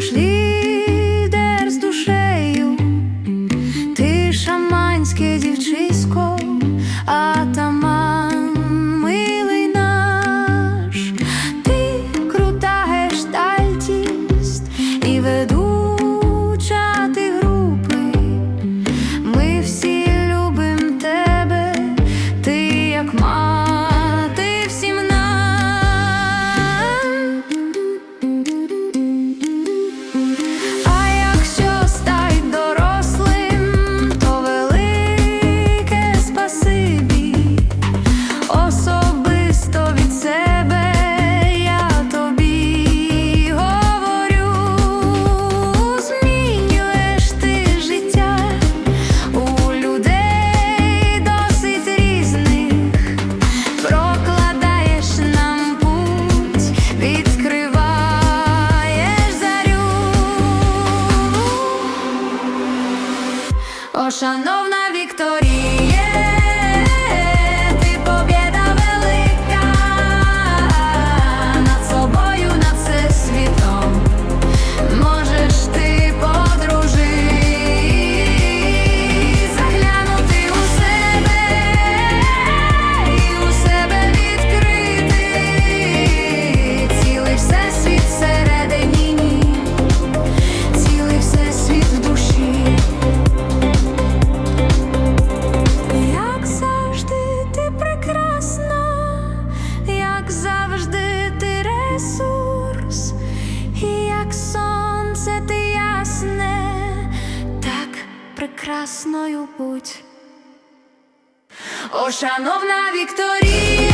Schließen. О, прекрасною будь. О, шановна Вікторіє,